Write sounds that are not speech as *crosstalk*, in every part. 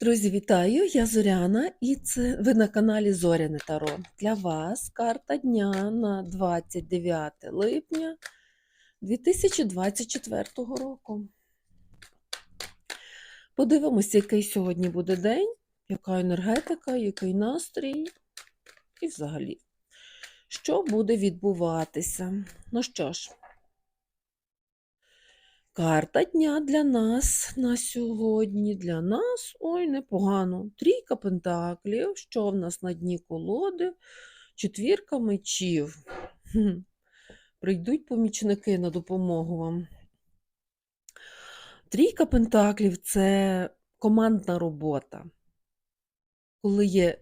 Друзі, вітаю! Я Зоряна, і це ви на каналі Зоряне Таро. Для вас карта дня на 29 липня 2024 року. Подивимося, який сьогодні буде день, яка енергетика, який настрій і взагалі, що буде відбуватися. Ну що ж, Карта дня для нас на сьогодні. Для нас ой, непогано. Трійка пентаклів, що в нас на дні колоди, четвірка мечів. Прийдуть помічники на допомогу вам. Трійка пентаклів це командна робота, коли є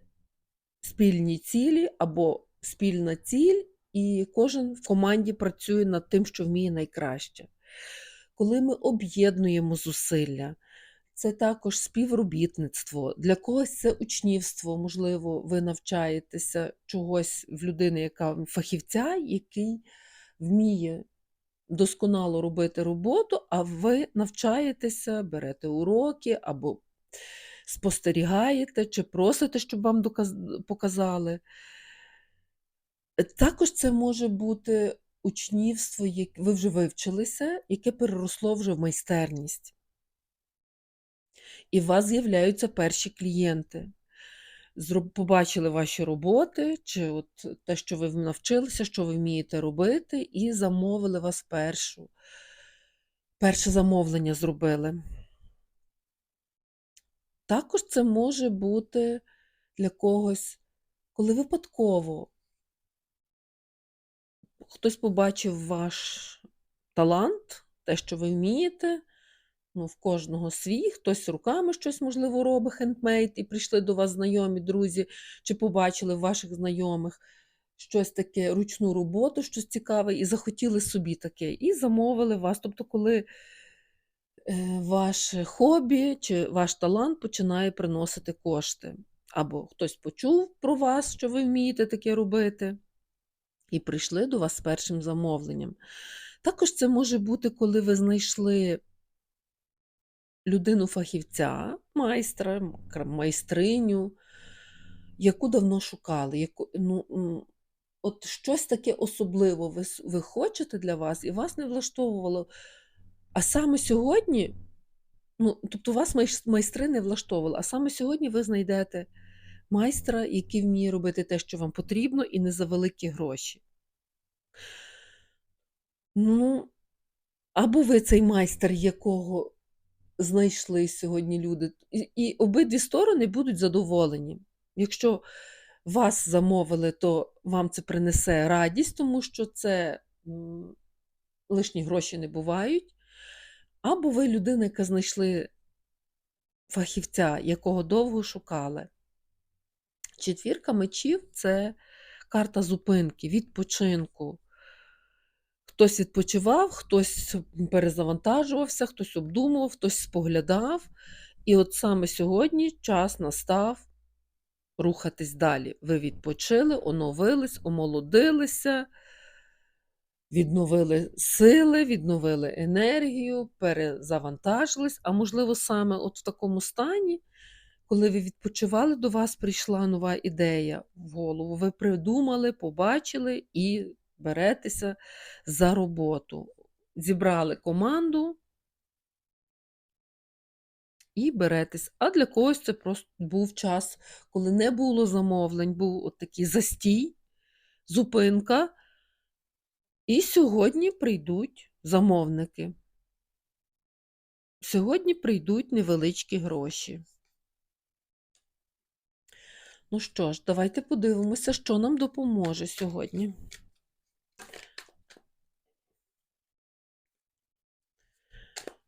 спільні цілі або спільна ціль, і кожен в команді працює над тим, що вміє найкраще коли ми об'єднуємо зусилля. Це також співробітництво. Для когось це учнівство, можливо, ви навчаєтеся чогось в людини, яка фахівця, який вміє досконало робити роботу, а ви навчаєтеся, берете уроки або спостерігаєте, чи просите, щоб вам показали. Також це може бути учнівство, як ви вже вивчилися, яке переросло вже в майстерність. І у вас з'являються перші клієнти. Побачили ваші роботи, чи от те, що ви навчилися, що ви вмієте робити, і замовили вас першу. Перше замовлення зробили. Також це може бути для когось, коли випадково хтось побачив ваш талант, те, що ви вмієте. Ну, В кожного свій, хтось руками щось, можливо, робить хендмейд, і прийшли до вас знайомі, друзі, чи побачили в ваших знайомих щось таке, ручну роботу, щось цікаве, і захотіли собі таке, і замовили вас. Тобто, коли е, ваше хобі чи ваш талант починає приносити кошти. Або хтось почув про вас, що ви вмієте таке робити і прийшли до вас з першим замовленням. Також це може бути, коли ви знайшли людину-фахівця, майстра, майстриню, яку давно шукали. Яку, ну, От щось таке особливе ви, ви хочете для вас, і вас не влаштовувало. А саме сьогодні, ну, тобто вас майстри не влаштовували, а саме сьогодні ви знайдете майстра, який вміє робити те, що вам потрібно, і не за великі гроші. Ну, або ви цей майстер, якого знайшли сьогодні люди, і, і обидві сторони будуть задоволені. Якщо вас замовили, то вам це принесе радість, тому що це лишні гроші не бувають. Або ви людина, яка знайшли фахівця, якого довго шукали. Четвірка мечів це карта зупинки, відпочинку. Хтось відпочивав, хтось перезавантажувався, хтось обдумував, хтось споглядав. І от саме сьогодні час настав рухатись далі. Ви відпочили, оновились, омолодилися, відновили сили, відновили енергію, перезавантажились, а можливо, саме от в такому стані коли ви відпочивали, до вас прийшла нова ідея в голову. Ви придумали, побачили і беретеся за роботу. Зібрали команду і беретесь. А для когось це просто був час, коли не було замовлень, був от такий застій, зупинка. І сьогодні прийдуть замовники. Сьогодні прийдуть невеличкі гроші. Ну що ж, давайте подивимося, що нам допоможе сьогодні.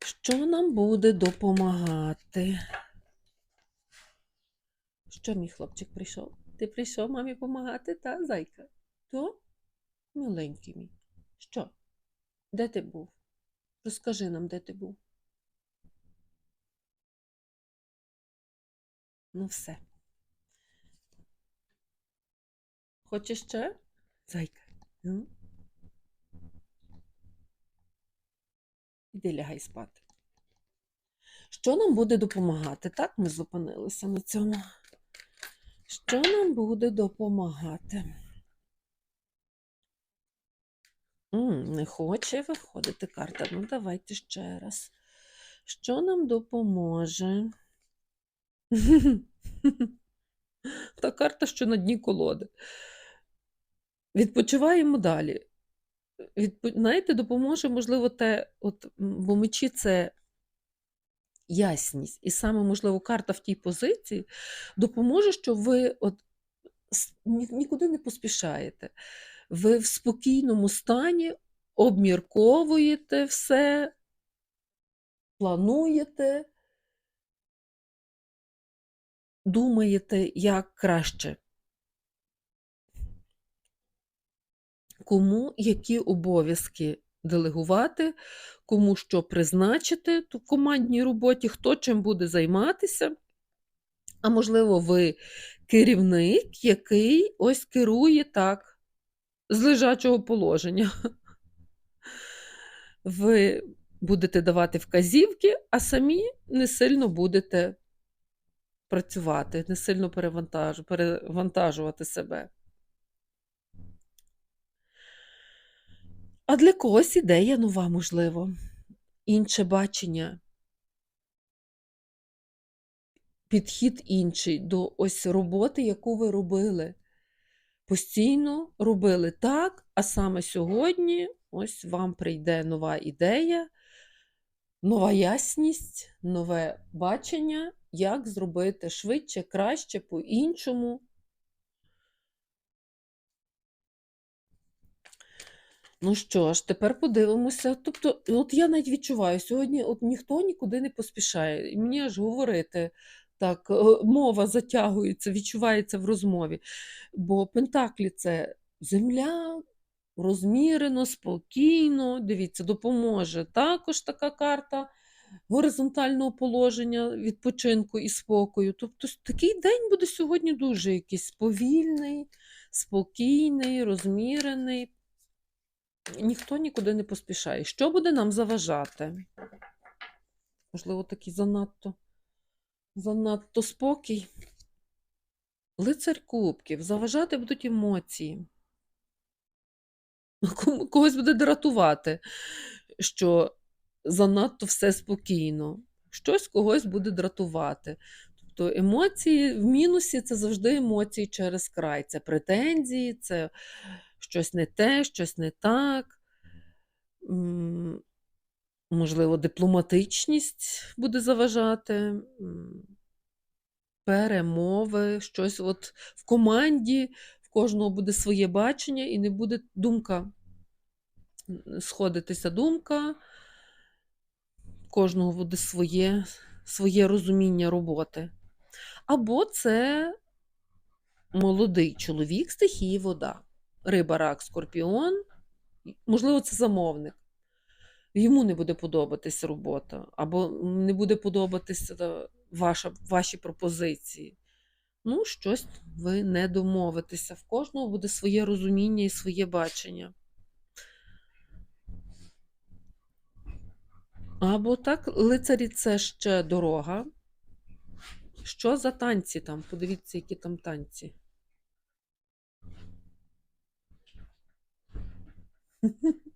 Що нам буде допомагати? Що мій хлопчик прийшов? Ти прийшов мамі допомагати, та, зайка? То? Миленький мій. Що? Де ти був? Розкажи нам, де ти був. Ну, все. Хочеш ще? Зайка. Ну? Іди лягай спати. Що нам буде допомагати? Так, ми зупинилися на цьому. Що нам буде допомагати? М, не хоче виходити карта. Ну, давайте ще раз. Що нам допоможе? *laughs* Та карта, що на дні колоди. Відпочиваємо далі. Відпо... Знаєте, допоможе, можливо, те, от, бо мечі це ясність. І саме, можливо, карта в тій позиції допоможе, що ви от ні- нікуди не поспішаєте. Ви в спокійному стані обмірковуєте все, плануєте, думаєте, як краще. Кому які обов'язки делегувати, кому що призначити в командній роботі, хто чим буде займатися. А можливо, ви керівник, який ось керує так, з лежачого положення. Ви будете давати вказівки, а самі не сильно будете працювати, не сильно перевантажувати себе. А для когось ідея нова, можливо, інше бачення, підхід інший до ось роботи, яку ви робили. Постійно робили так, а саме сьогодні ось вам прийде нова ідея, нова ясність, нове бачення, як зробити швидше, краще, по-іншому. Ну що ж, тепер подивимося. Тобто, от я навіть відчуваю, сьогодні от ніхто нікуди не поспішає. І мені аж говорити так, е, мова затягується, відчувається в розмові. Бо Пентаклі це земля, розмірено, спокійно. Дивіться, допоможе також така карта горизонтального положення, відпочинку і спокою. Тобто такий день буде сьогодні дуже якийсь повільний, спокійний, розмірений. Ніхто нікуди не поспішає. Що буде нам заважати? Можливо, такий занадто, занадто спокій. Лицар кубків. Заважати будуть емоції. Когось буде дратувати, що занадто все спокійно. Щось когось буде дратувати. Тобто емоції в мінусі це завжди емоції через край. Це претензії, це щось не те, щось не так. Можливо, дипломатичність буде заважати, перемови, щось от в команді, в кожного буде своє бачення, і не буде думка сходитися думка, кожного буде своє, своє розуміння роботи. Або це молодий чоловік стихії вода, риба, рак, скорпіон, можливо, це замовник. Йому не буде подобатись робота, або не буде подобатися ваша, ваші пропозиції. Ну, щось ви не домовитеся. В кожного буде своє розуміння і своє бачення. Або так, лицарі це ще дорога. Що за танці там? Подивіться, які там танці. *laughs*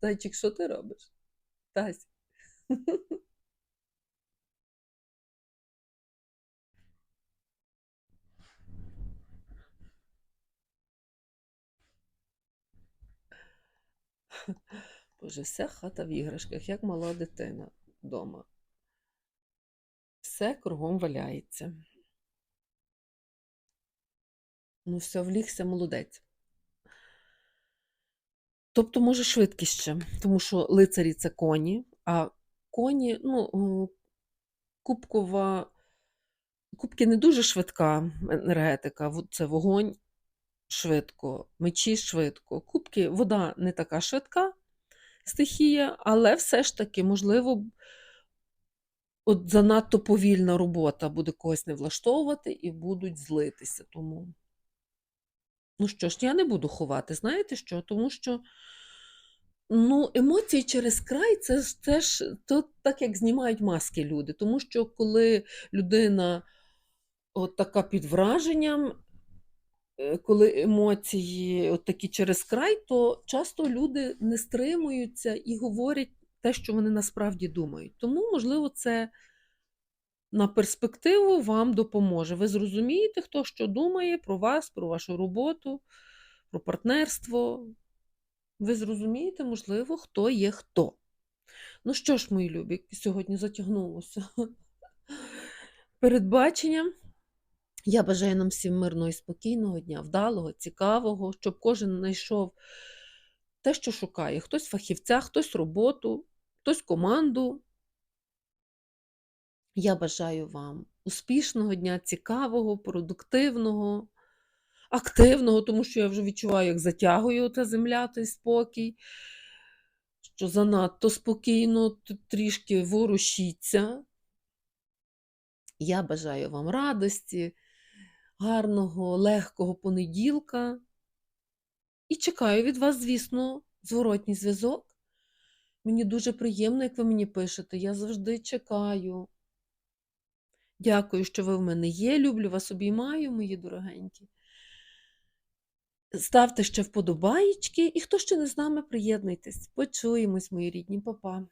Зайчик, що ти робиш? Тась. *laughs* Боже, вся хата в іграшках, як мала дитина вдома. Все кругом валяється. Ну, все, влігся молодець. Тобто, може, швидкість ще, тому що лицарі це коні, а коні, ну, кубкова, кубки не дуже швидка енергетика, це вогонь швидко, мечі швидко. Кубки, вода не така швидка стихія, але все ж таки, можливо, от занадто повільна робота буде когось не влаштовувати і будуть злитися. Тому, ну що ж, я не буду ховати, знаєте що? Тому що Ну, емоції через край це це ж то так, як знімають маски люди. Тому що коли людина от така під враженням, е, коли емоції от такі через край, то часто люди не стримуються і говорять те, що вони насправді думають. Тому, можливо, це на перспективу вам допоможе. Ви зрозумієте, хто що думає про вас, про вашу роботу, про партнерство. Ви зрозумієте, можливо, хто є хто. Ну що ж, мої любі, сьогодні затягнулося. Передбачення. Я бажаю нам всім мирного і спокійного дня, вдалого, цікавого, щоб кожен знайшов те, що шукає. Хтось фахівця, хтось роботу, хтось команду. Я бажаю вам успішного дня, цікавого, продуктивного, активного, тому що я вже відчуваю, як затягує та земля, той спокій, що занадто спокійно, трішки ворушіться. Я бажаю вам радості, гарного, легкого понеділка. І чекаю від вас, звісно, зворотній зв'язок. Мені дуже приємно, як ви мені пишете. Я завжди чекаю. Дякую, що ви в мене є. Люблю вас, обіймаю, мої дорогенькі. Ставте ще вподобаєчки, і хто ще не з нами, приєднуйтесь. Почуємось, мої рідні, Па-па.